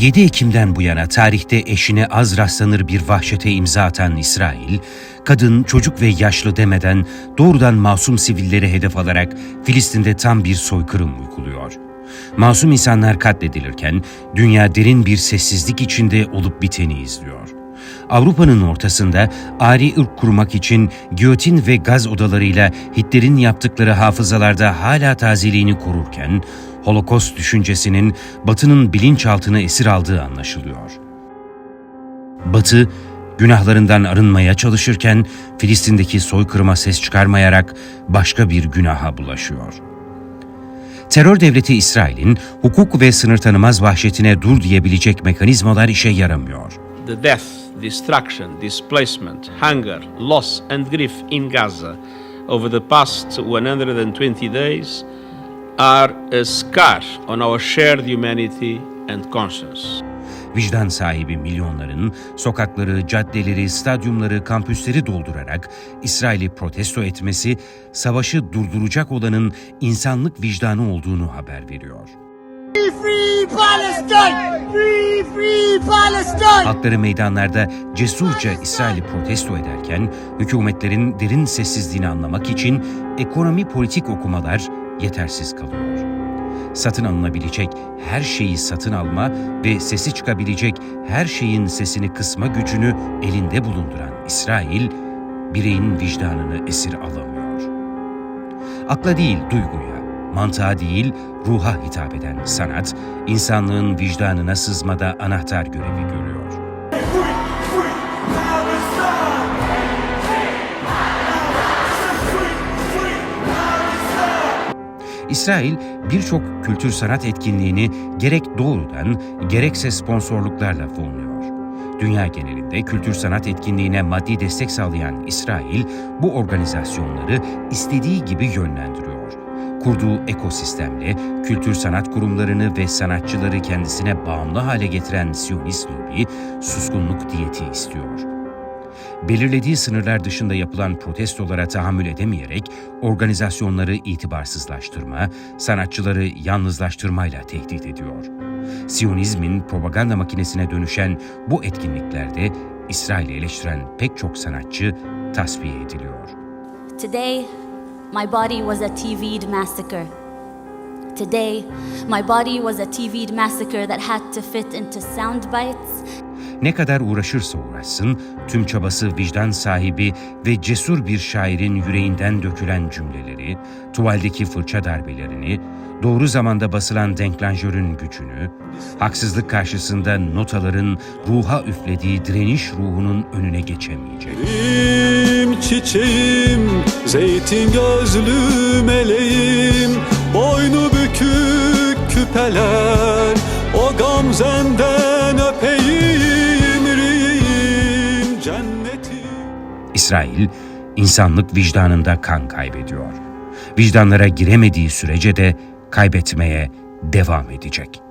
7 Ekim'den bu yana tarihte eşine az rastlanır bir vahşete imza atan İsrail, kadın, çocuk ve yaşlı demeden doğrudan masum sivilleri hedef alarak Filistin'de tam bir soykırım uyguluyor. Masum insanlar katledilirken dünya derin bir sessizlik içinde olup biteni izliyor. Avrupa'nın ortasında ari ırk kurmak için giyotin ve gaz odalarıyla Hitler'in yaptıkları hafızalarda hala tazeliğini korurken, Holokost düşüncesinin Batı'nın bilinçaltını esir aldığı anlaşılıyor. Batı, günahlarından arınmaya çalışırken Filistin'deki soykırıma ses çıkarmayarak başka bir günaha bulaşıyor. Terör devleti İsrail'in hukuk ve sınır tanımaz vahşetine dur diyebilecek mekanizmalar işe yaramıyor. the death, destruction, displacement, hunger, loss, and grief in Gaza over the past 120 days are a scar on our shared humanity and conscience. Vicdan sahibi milyonların sokakları, caddeleri, stadyumları, kampüsleri doldurarak İsrail'i protesto etmesi, savaşı durduracak olanın insanlık vicdanı olduğunu haber veriyor. Free, free Palestine! Free, free Palestine! Halkları meydanlarda cesurca İsrail'i protesto ederken hükümetlerin derin sessizliğini anlamak için ekonomi politik okumalar yetersiz kalıyor. Satın alınabilecek her şeyi satın alma ve sesi çıkabilecek her şeyin sesini kısma gücünü elinde bulunduran İsrail, bireyin vicdanını esir alamıyor. Akla değil duyguya, mantığa değil ruha hitap eden sanat, insanlığın vicdanına sızmada anahtar görevi görüyor. İsrail birçok kültür sanat etkinliğini gerek doğrudan gerekse sponsorluklarla fonluyor. Dünya genelinde kültür sanat etkinliğine maddi destek sağlayan İsrail bu organizasyonları istediği gibi yönlendiriyor. Kurduğu ekosistemle kültür sanat kurumlarını ve sanatçıları kendisine bağımlı hale getiren Siyonist lobi suskunluk diyeti istiyor belirlediği sınırlar dışında yapılan protestolara tahammül edemeyerek organizasyonları itibarsızlaştırma, sanatçıları yalnızlaştırmayla tehdit ediyor. Siyonizmin propaganda makinesine dönüşen bu etkinliklerde İsrail'i eleştiren pek çok sanatçı tasfiye ediliyor. Today, my body was a TV'd massacre. Today, my body was a TV'd massacre that had to fit into sound bites Ne kadar uğraşırsa uğraşsın, tüm çabası vicdan sahibi ve cesur bir şairin yüreğinden dökülen cümleleri, tuvaldeki fırça darbelerini, doğru zamanda basılan denklanjörün gücünü, haksızlık karşısında notaların ruha üflediği direniş ruhunun önüne geçemeyecek. Benim çiçeğim, zeytin gözlü meleğim Boynu bükük küpeler, o gamzenden cenneti. İsrail insanlık vicdanında kan kaybediyor. Vicdanlara giremediği sürece de kaybetmeye devam edecek.